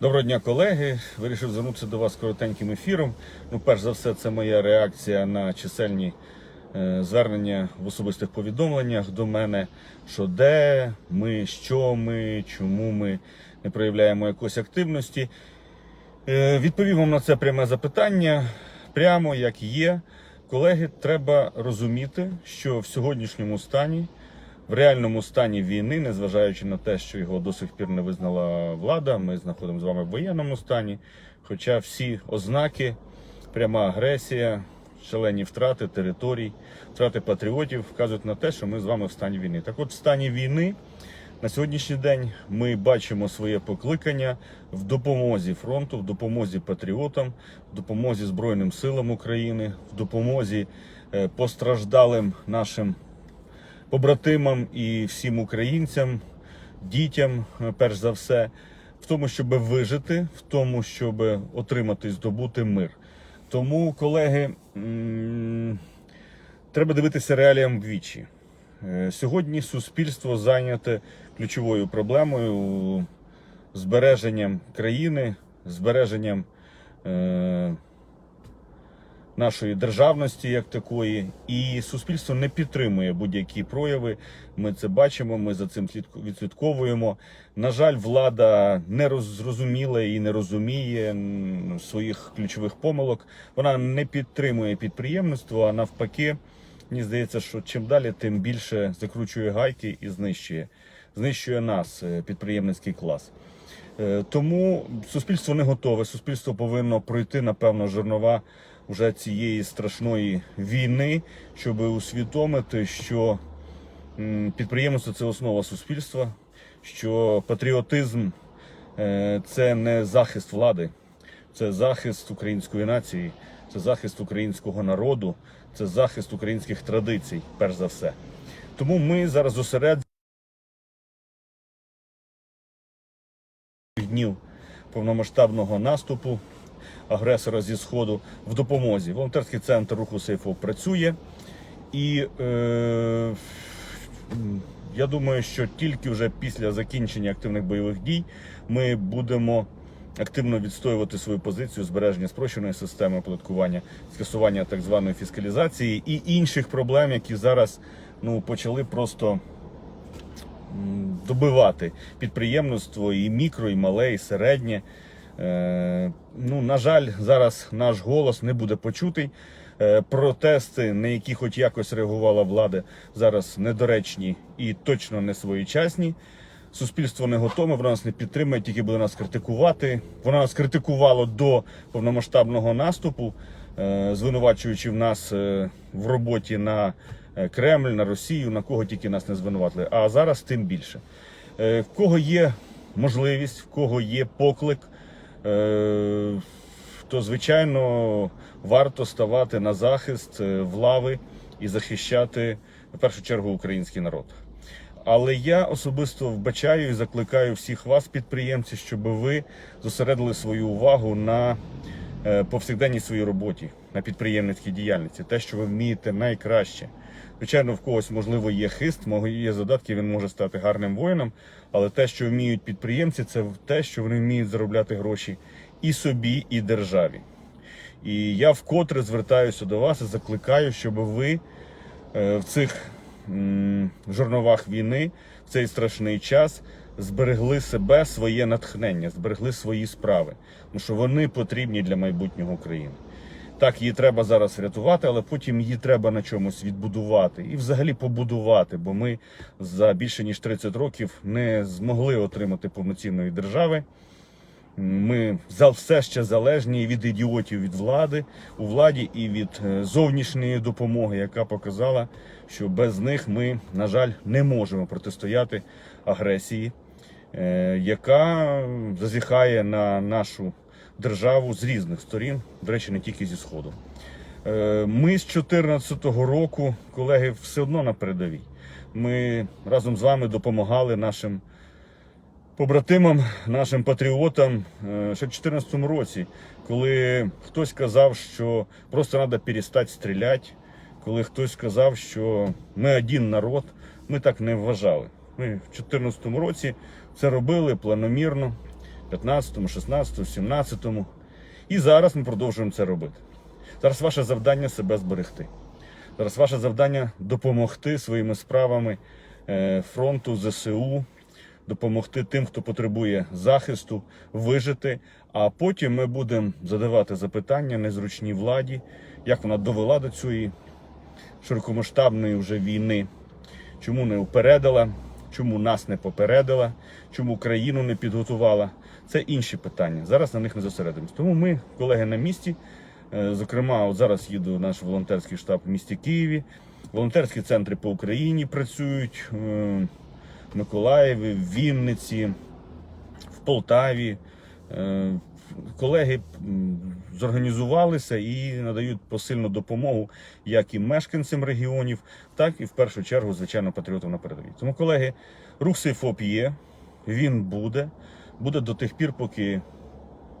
Доброго дня, колеги. Вирішив звернутися до вас коротеньким ефіром. Ну, перш за все, це моя реакція на чисельні е, звернення в особистих повідомленнях до мене, що де ми, що ми, чому ми не проявляємо якоїсь активності. Е, відповім вам на це пряме запитання. Прямо як є. Колеги, треба розуміти, що в сьогоднішньому стані в реальному стані війни, незважаючи на те, що його до сих пір не визнала влада, ми знаходимося з вами в воєнному стані. Хоча всі ознаки, пряма агресія, шалені втрати територій, втрати патріотів вказують на те, що ми з вами в стані війни. Так от, в стані війни на сьогоднішній день ми бачимо своє покликання в допомозі фронту, в допомозі патріотам, в допомозі Збройним силам України, в допомозі е, постраждалим нашим побратимам і всім українцям, дітям, е, перш за все, в тому, щоб вижити, в тому, щоб отримати, здобути мир. Тому, колеги, треба дивитися реаліям в вічі. Е, Сьогодні суспільство зайняте ключовою проблемою збереженням країни, збереженням е, нашої державності як такої, і суспільство не підтримує будь-які прояви. Ми це бачимо, ми за цим відслідковуємо. На жаль, влада не роз- зрозуміла і не розуміє своїх ключових помилок. Вона не підтримує підприємництво, а навпаки, мені здається, що чим далі, тим більше закручує гайки і знищує. Знищує нас, е, підприємницький клас. Е, Тому суспільство не готове. Суспільство повинно пройти, напевно, жернова вже цієї страшної війни, щоб усвідомити, що підприємство це основа суспільства, що патріотизм е, це не захист влади, це захист української нації, це захист українського народу, це захист українських традицій, перш за все. Тому ми зараз зосереджені днів повномасштабного наступу агресора зі сходу в допомозі. Волонтерський центр руху Сейфов працює, і е, я думаю, що тільки вже після закінчення активних бойових дій ми будемо активно відстоювати свою позицію збереження спрощеної системи оподаткування, скасування так званої фіскалізації і інших проблем, які зараз ну почали просто добивати підприємництво і мікро, і мале, і середнє. Е, ну, на жаль, зараз наш голос не буде почутий. Е, протести, на які хоч якось реагувала влада, зараз недоречні і точно не своєчасні. Суспільство не готове, воно нас не підтримує, тільки буде нас критикувати. Воно нас критикувало до повномасштабного наступу, е, звинувачуючи в нас в роботі на Кремль, на Росію, на кого тільки нас не звинуватили. А зараз тим більше. В кого є можливість, в кого є поклик, то звичайно варто ставати на захист влави і захищати в першу чергу український народ. Але я особисто вбачаю і закликаю всіх вас, підприємців, щоб ви зосередили свою увагу на е, повсякденній своїй роботі, на підприємницькій діяльності, те, що ви вмієте найкраще. Звичайно, в когось можливо є хист, є задатки, він може стати гарним воїном. Але те, що вміють підприємці, це те, що вони вміють заробляти гроші і собі, і державі. І я вкотре звертаюся до вас і закликаю, щоб ви е, в цих жорновах війни, в цей страшний час зберегли себе, своє натхнення, зберегли свої справи, тому що вони потрібні для майбутнього України. Так, її треба зараз врятувати, але потім її треба на чомусь відбудувати і взагалі побудувати, бо ми за більше ніж 30 років не змогли отримати повноцінної держави. Ми за все ще залежні від ідіотів від влади у владі і від е, зовнішньої допомоги, яка показала, що без них ми, на жаль, не можемо протистояти агресії, яка зазіхає на нашу державу з різних сторін, до речі, не тільки зі сходу. Е, Ми з 2014 року, колеги, все одно на передовій. Ми разом з вами допомагали нашим побратимам, нашим патріотам е, ще в 2014 році, коли хтось казав, що просто треба перестати стріляти, коли хтось сказав, що ми один народ, ми так не вважали. Ми в 2014 році це робили планомірно. 15, 16, 17. І зараз ми продовжуємо це робити. Зараз ваше завдання себе зберегти. Зараз ваше завдання допомогти своїми справами е, фронту, ЗСУ, допомогти тим, хто потребує захисту, вижити. А потім ми будемо задавати запитання незручній владі, як вона довела до цієї широкомасштабної вже війни, чому не упередила, чому нас не попередила, чому країну не підготувала. Це інші питання. Зараз на них не зосередимось. Тому ми, колеги на місці, е, зокрема, от зараз їду в наш волонтерський штаб в місті Києві. Волонтерські центри по Україні працюють е, в Миколаєві, в Вінниці, в Полтаві. Колеги зорганізувалися і надають посильну допомогу як і мешканцям регіонів, так і в першу чергу, звичайно, патріотам на передовій. Тому, колеги, рух Сейфоп є, він буде, буде до тих пір, поки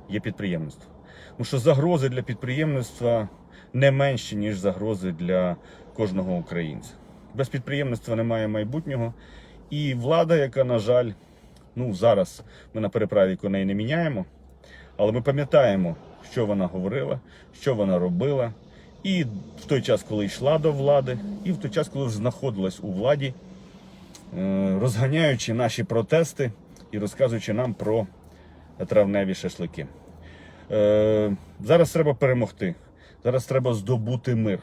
є підприємництво. Тому що загрози для підприємництва не менші, ніж загрози для кожного українця. Без підприємництва немає майбутнього. І влада, яка, на жаль, ну зараз ми на переправі коней не міняємо, але ми пам'ятаємо, що вона говорила, що вона робила. І в той час, коли йшла до влади, і в той час, коли знаходилась у владі, е, розганяючи наші протести і розказуючи нам про травневі шашлики. Е, Зараз треба перемогти. Зараз треба здобути мир.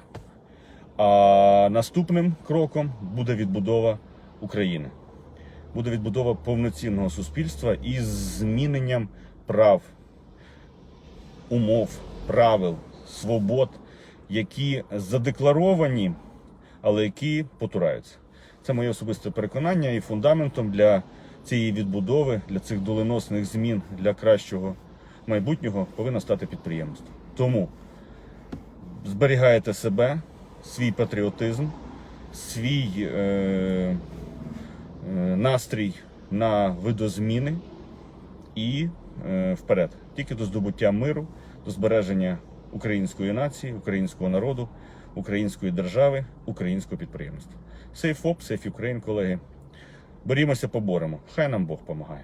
А наступним кроком буде відбудова України. Буде відбудова повноцінного суспільства із зміненням прав, умов, правил, свобод, які задекларовані, але які потураються. Це моє особисте переконання і фундаментом для цієї відбудови, для цих доленосних змін для кращого майбутнього повинно стати підприємство. Тому зберігайте себе, свій патріотизм, свій е, е, настрій на видозміни і вперед. Тільки до здобуття миру, до збереження української нації, українського народу, української держави, українського підприємства. Сейф ОП, Сейф Україн, колеги. Борімося, поборемо. Хай нам Бог допомагає.